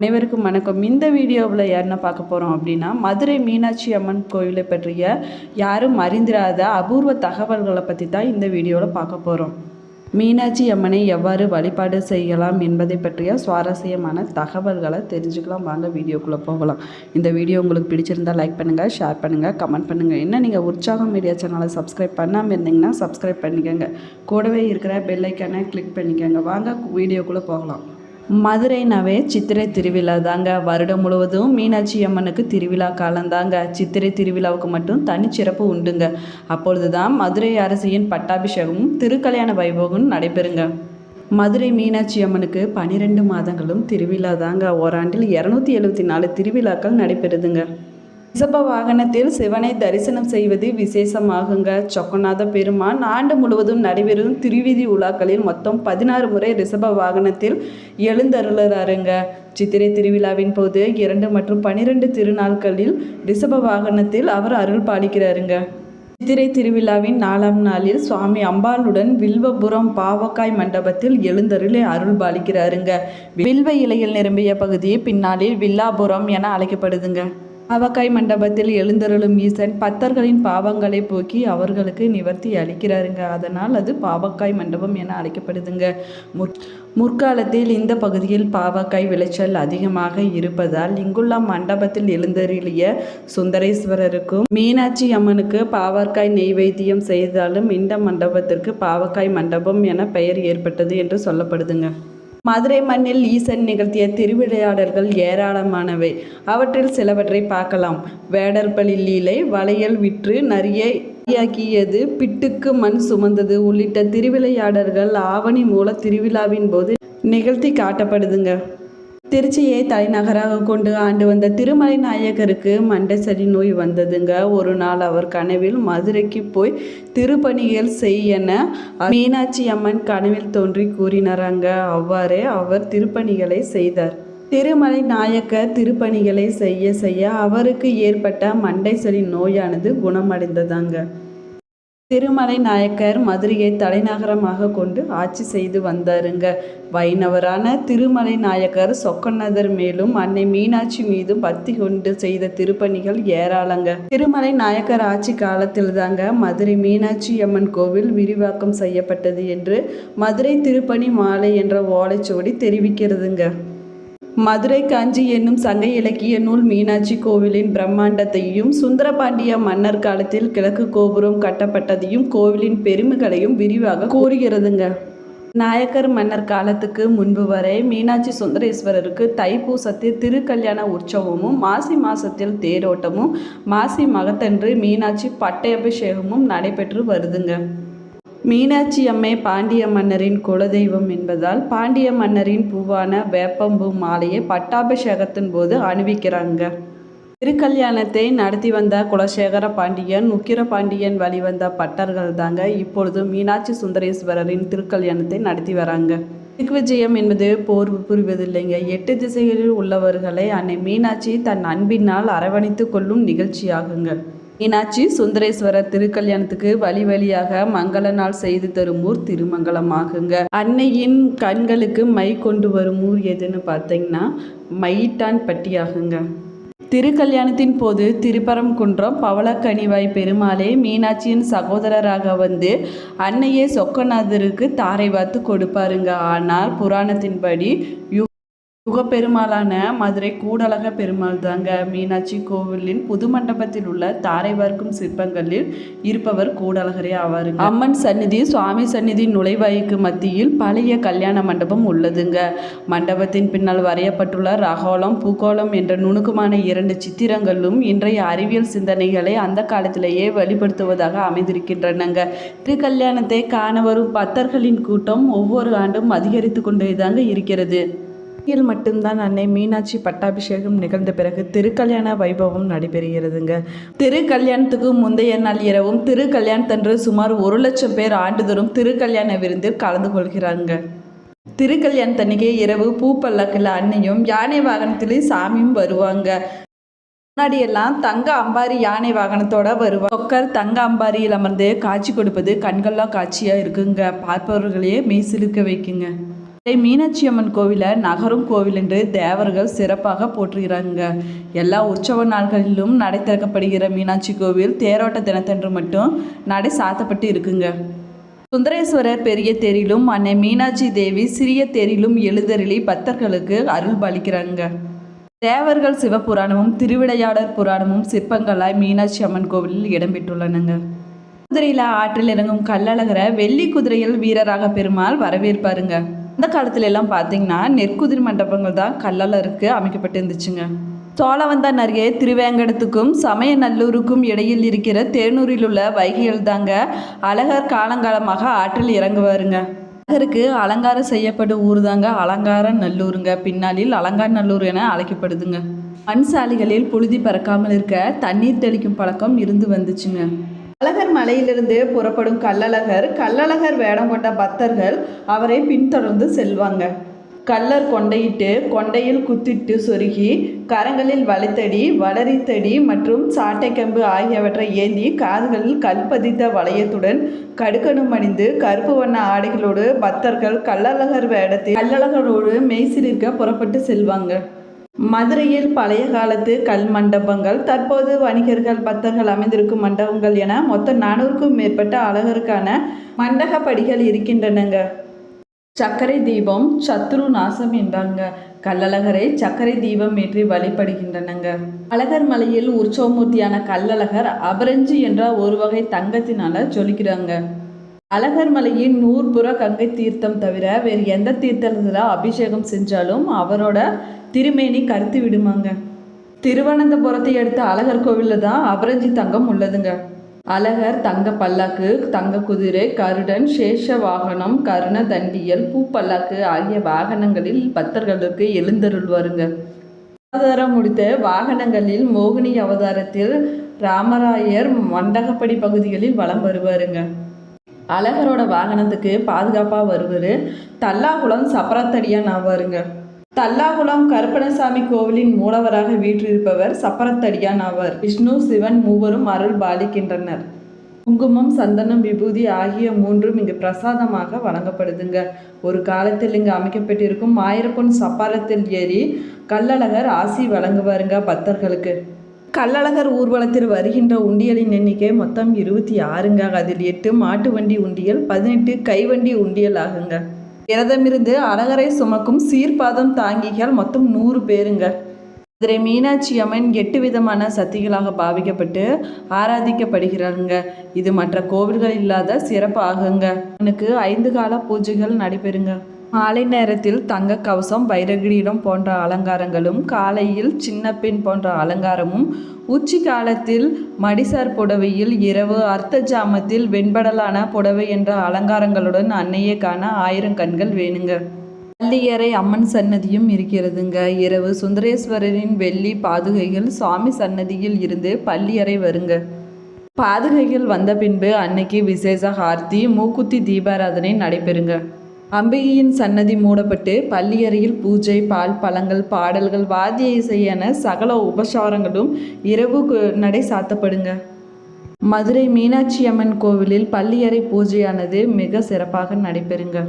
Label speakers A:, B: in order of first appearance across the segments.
A: அனைவருக்கும் வணக்கம். இந்த வீடியோவில் யாருன்னா பார்க்க போகிறோம் அப்படின்னா மதுரை மீனாட்சி அம்மன் கோவிலை பற்றிய யாரும் அறிந்திராத அபூர்வ தகவல்களை பற்றி தான் இந்த வீடியோவில் பார்க்க போகிறோம் மீனாட்சி அம்மனை எவ்வாறு வழிபாடு செய்யலாம் என்பதை பற்றிய சுவாரஸ்யமான தகவல்களை தெரிஞ்சுக்கலாம். வாங்க வீடியோக்குள்ளே போகலாம். இந்த வீடியோ உங்களுக்கு பிடிச்சிருந்தால் லைக் பண்ணுங்கள் ஷேர் பண்ணுங்கள் கமெண்ட் பண்ணுங்கள் என்ன நீங்கள் உற்சாகம் மீடியா சேனலை சப்ஸ்கிரைப் பண்ணாமல் இருந்தீங்கன்னா சப்ஸ்கிரைப் பண்ணிக்கோங்க. கூடவே இருக்கிற பெல்லைக்கானை கிளிக் பண்ணிக்கோங்க. வாங்க வீடியோக்குள்ளே போகலாம். மதுரைனாவே சித்திரை திருவிழா தாங்க. வருடம் முழுவதும் மீனாட்சி அம்மனுக்கு திருவிழா காலந்தாங்க சித்திரை திருவிழாவுக்கு மட்டும் தனிச்சிறப்பு உண்டுங்க. அப்பொழுது தான் மதுரை அரசியின் பட்டாபிஷேகமும் திருக்கல்யாண வைபோகமும் நடைபெறுங்க. மதுரை மீனாட்சி அம்மனுக்கு பனிரெண்டு மாதங்களும் திருவிழா தாங்க. ஓராண்டில் இரநூத்தி எழுபத்தி நாலு திருவிழாக்கள் நடைபெறுதுங்க. ரிஷப வாகனத்தில் சிவனை தரிசனம் செய்வது விசேஷமாகுங்க. சொக்கநாத பெருமான் ஆண்டு முழுவதும் நடைபெறும் திருவிதி உலாக்களில் மொத்தம் பதினாறு முறை ரிஷப வாகனத்தில் எழுந்தருளறாருங்க. சித்திரை திருவிழாவின் போது இரண்டு மற்றும் பனிரெண்டு திருநாட்களில் ரிஷப வாகனத்தில் அவர் அருள் பாலிக்கிறாருங்க. சித்திரை திருவிழாவின் நாலாம் நாளில் சுவாமி அம்பாளுடன் வில்வபுரம் பாவக்காய் மண்டபத்தில் எழுந்தருளை அருள் பாலிக்கிறாருங்க. வில்வ இலையில் நிரம்பிய பகுதியை பின்னாளில் வில்லாபுரம் என அழைக்கப்படுதுங்க. அவக்காய் மண்டபத்தில் எழுந்தருளும் ஈசன் பத்தர்களின் பாவங்களை போக்கி அவர்களுக்கு நிவர்த்தி அளிக்கிறாருங்க. அதனால் அது பாவக்காய் மண்டபம் என அழைக்கப்படுதுங்க. முற் முற்காலத்தில் இந்த பகுதியில் பாவக்காய் விளைச்சல் அதிகமாக இருப்பதால் இங்குள்ள மண்டபத்தில் எழுந்தருளிய சுந்தரேஸ்வரருக்கும் மீனாட்சி அம்மனுக்கு பாவக்காய் நெய்வேத்தியம் செய்தாலும் இந்த மண்டபத்திற்கு பாவக்காய் மண்டபம் என பெயர் ஏற்பட்டது என்று சொல்லப்படுதுங்க. மதுரை மண்ணில் ஈசன் நிகழ்த்திய திருவிளையாடல்கள் ஏராளமானவை. அவற்றில் சிலவற்றை பார்க்கலாம். வேடர்பலி லீலை வளையல் விற்று நரியை யாக்கியது பிட்டுக்கு மண் சுமந்தது. உள்ளிட்ட திருவிளையாடல்கள் ஆவணி மூல திருவிழாவின் போது நிகழ்த்தி காட்டப்படுதுங்க. திருச்சியை தலைநகராக கொண்டு ஆண்டு வந்த திருமலை நாயகருக்கு மண்டசரி நோய் வந்ததுங்க. ஒரு நாள் அவர் கனவில் மதுரைக்கு போய் திருப்பணிகள் செய்யன மீனாட்சி அம்மன் கனவில் தோன்றி கூறினாராங்க. அவ்வாறே அவர் திருப்பணிகளை செய்தார். திருமலை நாயக்கர் திருப்பணிகளை செய்ய செய்ய அவருக்கு ஏற்பட்ட மண்டைசரி நோயானது குணமடைந்ததாங்க. திருமலை நாயக்கர் மதுரையை தலைநகரமாக கொண்டு ஆட்சி செய்து வந்தாருங்க. வைணவரான திருமலை நாயக்கர் சொக்கநாதர் மேலும் அன்னை மீனாட்சி மீதும் பக்தி கொண்டு செய்த திருப்பணிகள் ஏராளங்க. திருமலை நாயக்கர் ஆட்சி காலத்தில் தாங்க மதுரை மீனாட்சி அம்மன் கோவில் விரிவாக்கம் செய்யப்பட்டது என்று மதுரை திருப்பணி மாலை என்ற ஓலைச்சுவடி தெரிவிக்கிறதுங்க. மதுரை காஞ்சி என்னும் சங்க இலக்கிய நூல் மீனாட்சி கோவிலின் பிரம்மாண்டத்தையும் சுந்தரபாண்டிய மன்னர் காலத்தில் கிழக்கு கோபுரம் கட்டப்பட்டதையும் கோவிலின் பெருமைகளையும் விரிவாக கூறுகிறதுங்க. நாயக்கர் மன்னர் காலத்துக்கு முன்பு வரை மீனாட்சி சுந்தரேஸ்வரருக்கு தைப்பூசத்தில் திருக்கல்யாண உற்சவமும் மாசி மாசத்தில் தேரோட்டமும் மாசி மகத்தன்று மீனாட்சி பட்டையபிஷேகமும் நடைபெற்று வருதுங்க. மீனாட்சி அம்மை பாண்டிய மன்னரின் குலதெய்வம் என்பதால் பாண்டிய மன்னரின் பூவான வேப்பம்பூ மாலையை பட்டாபிஷேகத்தின் போது அணிவிக்கிறாங்க. திருக்கல்யாணத்தை நடத்தி வந்த குலசேகர பாண்டியன் உக்கிர பாண்டியன் வழிவந்த பட்டர்கள் தாங்க இப்பொழுது மீனாட்சி சுந்தரேஸ்வரரின் திருக்கல்யாணத்தை நடத்தி வராங்க. திக்விஜயம் என்பது போர் புரிவதில்லைங்க. எட்டு திசைகளில் உள்ளவர்களை அன்னை மீனாட்சி தன் அன்பினால் அரவணைத்து கொள்ளும் நிகழ்ச்சியாகுங்க. மீனாட்சி சுந்தரேஸ்வரர் திருக்கல்யாணத்துக்கு வழி வழியாக மங்கள நாள் செய்து தரும் ஊர் திருமங்கலமாகுங்க. அன்னையின் கண்களுக்கு மை கொண்டு வரும் ஊர் எதுன்னு பார்த்தீங்கன்னா மயிட்டான் பட்டியாகுங்க. திருக்கல்யாணத்தின் போது திருப்பரங்குன்றம் பவளக்கனிவாய் பெருமாளே மீனாட்சியின் சகோதரராக வந்து அன்னையே சொக்கநாதருக்கு தாரை வாத்து கொடுப்பாருங்க. ஆனால் புராணத்தின்படி யு யுகப்பெருமாளான மதுரை கூடலக பெருமாள் தாங்க. மீனாட்சி கோவிலின் புது மண்டபத்தில் உள்ள தாரை வார்க்கும் சிற்பங்களில் இருப்பவர் கூடலகரே ஆவாருங்க. அம்மன் சந்நிதி சுவாமி சந்நிதி நுழைவாய்க்கு மத்தியில் பழைய கல்யாண மண்டபம் உள்ளதுங்க. மண்டபத்தின் பின்னால் வரையப்பட்டுள்ள ரகோலம் பூகோளம் என்ற நுணுக்கமான இரண்டு சித்திரங்களும் இன்றைய அறிவியல் சிந்தனைகளை அந்த காலத்திலேயே வெளிப்படுத்துவதாக அமைந்திருக்கின்றனங்க. திருக்கல்யாணத்தை காண வரும் பக்தர்களின் கூட்டம் ஒவ்வொரு ஆண்டும் அதிகரித்து கொண்டேதாங்க இருக்கிறது. இல் மட்டும்தான் அன்னை மீனாட்சி பட்டாபிஷேகம் நிகழ்ந்த பிறகு திருக்கல்யாண வைபவம் நடைபெறுகிறதுங்க. திருக்கல்யாணத்துக்கு முந்தைய நாள் இரவும் திருக்கல்யாணத்தன்று சுமார் ஒரு லட்சம் பேர் ஆண்டுதோறும் திருக்கல்யாண விருந்தில் கலந்து கொள்கிறாங்க. திருக்கல்யாணத்தன்னைக்கு இரவு பூ அன்னையும் யானை வாகனத்திலே சாமியும் வருவாங்க. முன்னாடியெல்லாம் தங்க அம்பாரி யானை வாகனத்தோட வருவாங்க. ஒக்கர் தங்க அம்பாரியில் அமர்ந்து காட்சி கொடுப்பது கண்கள்லாம் காட்சியாக இருக்குங்க. பார்ப்பவர்களையே மெய்சிலுக்க வைக்குங்க. மீனாட்சி அம்மன் கோவிலை நகரும் கோவில் என்று தேவர்கள் சிறப்பாக போற்றுகிறாங்க. எல்லா உற்சவ நாள்களிலும் நடை திறக்கப்படுகிற மீனாட்சி கோவில் தேரோட்ட தினத்தன்று மட்டும் நடை சாத்தப்பட்டு இருக்குங்க. சுந்தரேஸ்வரர் பெரிய தேரிலும் அன்னை மீனாட்சி தேவி சிறிய தேரிலும் எழுதருளி பக்தர்களுக்கு அருள் பாலிக்கிறாங்க. தேவர்கள் சிவபுராணமும் திருவிளையாடற் புராணமும் சிற்பங்களாய் மீனாட்சி அம்மன் கோவிலில் இடம்பெற்றுள்ளனங்க. குதிரையில் ஆற்றில் இறங்கும் கல்லழகரை வெள்ளி குதிரையில் வீரராக பெருமாள் வரவேற்பாருங்க. அந்த காலத்துல எல்லாம் பார்த்தீங்கன்னா நெற்குதிர் மண்டபங்கள் தான் கள்ளழகருக்கு அமைக்கப்பட்டு இருந்துச்சுங்க. சோழவந்தான் அருகே திருவேங்கடத்துக்கும் சமயநல்லூருக்கும் இடையில் இருக்கிற தேனூரில் உள்ள வைகையில் தாங்க அழகர் காலங்காலமாக ஆற்றில் இறங்குவாருங்க. அழகருக்கு அலங்காரம் செய்யப்படும் ஊர் தாங்க அலங்கார நல்லூருங்க பின்னாளில் அலங்கார நல்லூர் என அழைக்கப்படுதுங்க. மண் சாலைகளில் புழுதி பறக்காமல் இருக்க தண்ணீர் தெளிக்கும் பழக்கம் இருந்து வந்துச்சுங்க. அழகர் மலையிலிருந்து புறப்படும் கள்ளழகர் கள்ளழகர் வேடம் கொண்ட பக்தர்கள் அவரை பின்தொடர்ந்து செல்வாங்க. கள்ளர் கொண்டையிட்டு கொண்டையில் குத்திட்டு சொருகி கரங்களில் வளைத்தடி வளரித்தடி மற்றும் சாட்டைக்கம்பு ஆகியவற்றை ஏந்தி காதுகளில் கல்பதித்த வளையத்துடன் கடுக்கணும் அணிந்து கருப்பு வண்ண ஆடைகளோடு பக்தர்கள் கள்ளழகர் வேடத்தில் கள்ளழகரோடு மெய்சிலிருக்க புறப்பட்டு செல்வாங்க. மதுரையில் பழைய காலத்து கல் மண்டபங்கள் தற்போது வணிகர்கள் பக்தர்கள் அமைந்திருக்கும் மண்டபங்கள் என மொத்தம் நானூறுக்கும் மேற்பட்ட அழகருக்கான மண்டகப்படிகள் இருக்கின்றனங்க. சர்க்கரை தீபம் சத்ரு நாசம் என்றாங்க. கல்லழகரை சர்க்கரை தீபம் ஏற்றி வழிபடுகின்றனங்க. அழகர் மலையில் உற்சவமூர்த்தியான கல்லழகர் அபரஞ்சு என்ற ஒரு வகை தங்கத்தினால சொல்லிக்கிறாங்க அழகர் மலையின் நூற்புற கங்கை தீர்த்தம் தவிர வேறு எந்த தீர்த்தத்தில் அபிஷேகம் செஞ்சாலும் அவரோட திருமேனி கருத்து விடுமாங்க. திருவனந்தபுரத்தை அடுத்த அழகர் கோவிலில் தான் அபரஞ்சி தங்கம் உள்ளதுங்க. அழகர் தங்க பல்லாக்கு தங்க குதிரை கருடன் சேஷ வாகனம் கருண தண்டியல் பூப்பல்லாக்கு ஆகிய வாகனங்களில் பக்தர்களுக்கு எழுந்தருள்வாருங்க. அவதாரம் முடித்த வாகனங்களில் மோகினி அவதாரத்தில் ராமராயர் மண்டகப்படி பகுதிகளில் வலம் வருவாருங்க. அழகரோட வாகனத்துக்கு பாதுகாப்பாக வருவார். தல்லாகுளம் சப்பரத்தடியான் ஆவாருங்க. தல்லாகுளம் கருப்பணசாமி கோவிலின் மூலவராக வீற்றிருப்பவர் சப்பரத்தடியான் ஆவார். விஷ்ணு சிவன் மூவரும் அருள் பாலிக்கின்றனர். குங்குமம் சந்தனம் விபூதி ஆகிய மூன்றும் இங்கு பிரசாதமாக வழங்கப்படுதுங்க. ஒரு காலத்தில் இங்கு அமைக்கப்பட்டிருக்கும் ஆயிரப்பொன் சப்பாரத்தில் ஏறி கள்ளழகர் ஆசி வழங்குவாருங்க பக்தர்களுக்கு. கள்ளழகர் ஊர்வலத்தில் வருகின்ற உண்டியலின் எண்ணிக்கை மொத்தம் இருபத்தி ஆறுங்க. அதில் எட்டு மாட்டு வண்டி உண்டியல் பதினெட்டு கைவண்டி உண்டியல் ஆகுங்க. விரதமிருந்து அழகரை சுமக்கும் சீர்பாதம் தாங்கிகள் மொத்தம் நூறு பேருங்க. மதுரை மீனாட்சி அம்மன் எட்டு விதமான சக்திகளாக பாவிக்கப்பட்டு ஆராதிக்கப்படுகிறாருங்க. இது மற்ற கோவில்கள் இல்லாத சிறப்பு ஆகுங்க. அவனுக்கு ஐந்து கால பூஜைகள் நடைபெறுங்க. மாலை நேரத்தில் தங்க கவசம் பைரகிரீடம் போன்ற அலங்காரங்களும் காலையில் சின்ன பெண் போன்ற அலங்காரமும் உச்சி காலத்தில் மடிசார் புடவையில் இரவு அர்த்த ஜாமத்தில் வெண்படலான புடவை என்ற அலங்காரங்களுடன் அன்னையை காண ஆயிரம் கண்கள் வேணுங்க. பள்ளியறை அம்மன் சன்னதியும் இருக்கிறதுங்க. இரவு சுந்தரேஸ்வரரின் வெள்ளி பாதுகைகள் சுவாமி சன்னதியில் இருந்து பள்ளியறை வருங்க. பாதுகைகள் வந்த பின்பு அன்னைக்கு விசேஷ ஆர்த்தி மூக்குத்தி தீபாராதனை நடைபெறுங்க. அம்பிகையின் சன்னதி மூடப்பட்டு பள்ளியறையில் பூஜை பால் பழங்கள் பாடல்கள் வாத்திய இசை என சகல உபசாரங்களும் இரவு கு- நடை சாத்தப்படுங்க. மதுரை மீனாட்சி அம்மன் கோவிலில் பள்ளியறை பூஜையானது மிக சிறப்பாக நடைபெறுங்க.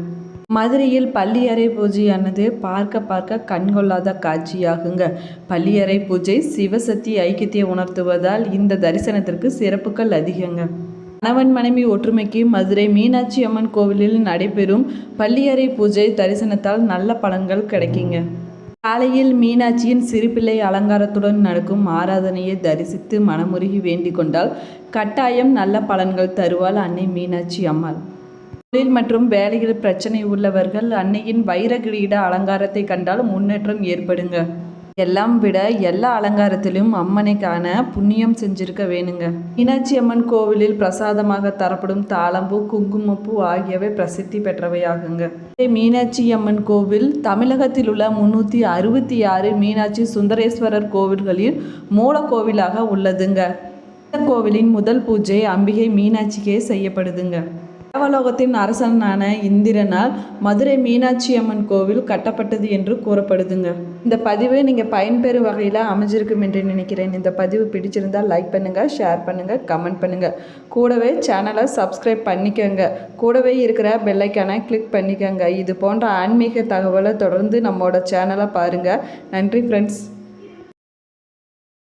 A: மதுரையில் பள்ளியறை பூஜையானது பார்க்க பார்க்க கண்கொள்ளாத காட்சியாகுங்க. பள்ளியறை பூஜை சிவசக்தி ஐக்கியத்தை உணர்த்துவதால் இந்த தரிசனத்திற்கு சிறப்புகள் அதிகங்க. கணவன் மனைவி ஒற்றுமைக்கு மதுரை மீனாட்சி அம்மன் கோவிலில் நடைபெறும் பள்ளியறை பூஜை தரிசனத்தால் நல்ல பலன்கள் கிடைக்குங்க. காலையில் மீனாட்சியின் சிறுபிள்ளை அலங்காரத்துடன் நடக்கும் ஆராதனையை தரிசித்து மனமுருகி வேண்டிக் கொண்டால் கட்டாயம் நல்ல பலன்கள் தருவாள் அன்னை மீனாட்சி அம்மாள். தொழில் மற்றும் வேலையில் பிரச்சனை உள்ளவர்கள் அன்னையின் வைரகிரீட அலங்காரத்தை கண்டால் முன்னேற்றம் ஏற்படுங்க. எல்லாம் விட எல்லா அலங்காரத்திலும் அம்மனைக்கான புண்ணியம் செஞ்சிருக்க வேணுங்க. மீனாட்சி அம்மன் கோவிலில் பிரசாதமாக தரப்படும் தாளம்பூ குங்குமப்பூ ஆகியவை பிரசித்தி பெற்றவையாகுங்க. மீனாட்சி அம்மன் கோவில் தமிழகத்தில் உள்ள முன்னூற்றி அறுபத்தி ஆறு மீனாட்சி சுந்தரேஸ்வரர் கோவில்களில் மூல கோவிலாக உள்ளதுங்க. இந்த கோவிலின் முதல் பூஜை அம்பிகை மீனாட்சிக்கே செய்யப்படுதுங்க. தேவலோகத்தின் அரசனான இந்திரனால் மதுரை மீனாட்சி அம்மன் கோவில் கட்டப்பட்டது என்று கூறப்படுதுங்க. இந்த பதிவு நீங்கள் பயன்பெறும் வகையில் அமைஞ்சிருக்கும் என்று நினைக்கிறேன். இந்த பதிவு பிடிச்சிருந்தால் லைக் பண்ணுங்கள் ஷேர் பண்ணுங்கள் கமெண்ட் பண்ணுங்கள் கூடவே சேனலை சப்ஸ்கிரைப் பண்ணிக்கோங்க. கூடவே இருக்கிற பெல்லைக்கான கிளிக் பண்ணிக்கோங்க. இது போன்ற ஆன்மீக தகவலை தொடர்ந்து நம்மளோட சேனலை பாருங்கள் நன்றி ஃப்ரெண்ட்ஸ்